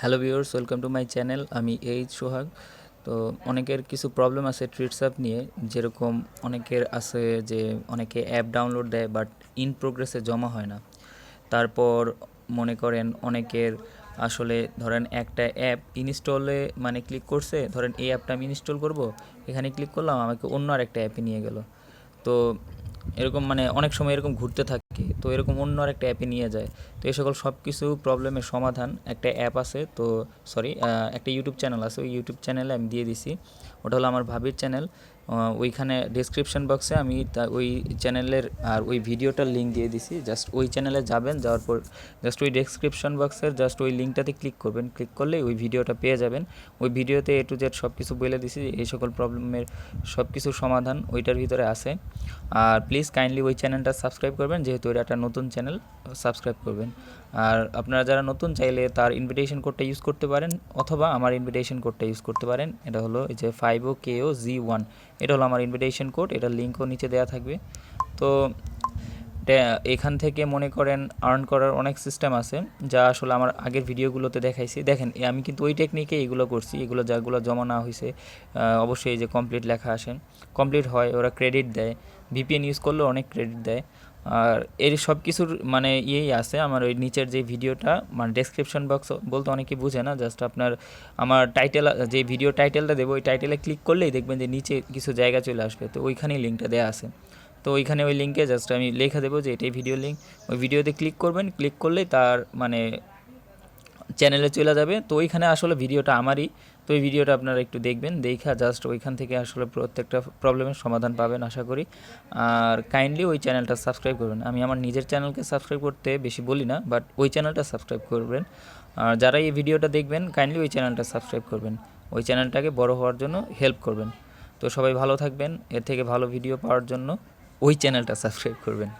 Hello viewers, welcome to my channel. আমি H Sohag. তো অনেকের কিছু প্রবলেম আছে ট্রিটস অ্যাপ নিয়ে। যেরকম অনেকের আছে যে অনেকে অ্যাপ ডাউনলোড দেয় বাট ইন প্রোগ্রেসে জমা হয় না। তারপর মনে করেন অনেকের আসলে ধরেন একটা অ্যাপ ইনস্টলে মানে ক্লিক করছে, ধরেন এই অ্যাপটা আমি ইনস্টল করব, এখানে ক্লিক করলাম, আমাকে অন্য আর একটা অ্যাপে নিয়ে গেল। তো এরকম মানে অনেক সময় এরকম ঘুরতে থাকে। তো এরকম অন্য আর একটা অ্যাপে নিয়ে যায়। তো এই সকল সব কিছু প্রবলেমের সমাধান একটা অ্যাপ আছে, তো সরি একটা ইউটিউব চ্যানেল আছে, ওই ইউটিউব চ্যানেলে আমি দিয়ে দিছি। ওটা হলো আমার ভাবির চ্যানেল। ওইখানে ডিসক্রিপশন বক্সে আমি তা- ওই চ্যানেলের আর ওই ভিডিওটার লিঙ্ক দিয়ে দিছি। জাস্ট ওই চ্যানেলে যাবেন, যাওয়ার পর জাস্ট ওই ডেসক্রিপশন বক্সের জাস্ট ওই লিঙ্কটাতে ক্লিক করবেন। ক্লিক করলেই ওই ভিডিওটা পেয়ে যাবেন। ওই ভিডিওতে এ টু জেড সব কিছু বলে দিছি, এই সকল প্রবলেমের সব কিছুর সমাধান ওইটার ভিতরে আছে। আর প্লিজ কাইন্ডলি ওই চ্যানেলটা সাবস্ক্রাইব করবেন, যেহেতু এটা একটা নতুন চ্যানেল সাবস্ক্রাইব করবেন। আর আপনারা যারা নতুন, চাইলে তার ইনভিটেশন কোডটা ইউজ করতে পারেন, অথবা আমার ইনভিটেশন কোডটা ইউজ করতে পারেন। এটা হলো এই যে ফাইভ ও কে ও জি ওয়ান এটা হলো আমার ইনভিটেশন কোড এটার লিঙ্কও নিচে দেওয়া থাকবে। তো এখান থেকে মনে করেন আর্ন করার অনেক সিস্টেম আছে, যা আসলে আমার আগের ভিডিওগুলোতে দেখাইছি। দেখেন আমি কিন্তু ওই টেকনিকে এগুলো করছি, এগুলো যাগুলো জমা না হয়েছে অবশ্যই যে কমপ্লিট লেখা আসেন কমপ্লিট হয়, ওরা ক্রেডিট দেয়। ভিপিএন ইউজ করলেও অনেক ক্রেডিট দেয়। আর এর সব কিছুর মানে ইয়েই আছে। আমার ওই নিচের যে ভিডিওটা মানে ডেসক্রিপশন বক্স বলতে অনেকে বুঝে না জাস্ট আপনার আমার টাইটেল যে ভিডিও টাইটেলটা দেবো, ওই টাইটেলে ক্লিক করলেই দেখবেন যে নিচে কিছু জায়গা চলে আসবে। তো ওইখানেই লিঙ্কটা দেওয়া আছে। তো ওইখানে ওই লিঙ্কে জাস্ট আমি লেখা দেবো যে এটাই ভিডিও লিঙ্ক ওই ভিডিওতে ক্লিক করবেন ক্লিক করলেই তার মানে চ্যানেলে চলে যাবে। তো ওইখানে আসলে ভিডিওটা আমারই। তো ওই ভিডিওটা আপনারা একটু দেখবেন, দেখা জাস্ট ওইখান থেকে আসলে প্রত্যেকটা প্রবলেমের সমাধান পাবেন আশা করি। আর কাইন্ডলি ওই চ্যানেলটা সাবস্ক্রাইব করবেন। আমি আমার নিজের চ্যানেলকে সাবস্ক্রাইব করতে বেশি বলি না বাট ওই চ্যানেলটা সাবস্ক্রাইব করবেন। আর যারা এই ভিডিওটা দেখবেন কাইন্ডলি ওই চ্যানেলটা সাবস্ক্রাইব করবেন। ওই চ্যানেলটাকে বড় হওয়ার জন্য হেল্প করবেন। তো সবাই ভালো থাকবেন। এর থেকে ভালো ভিডিও পাওয়ার জন্য ওই চ্যানেলটা সাবস্ক্রাইব করবেন।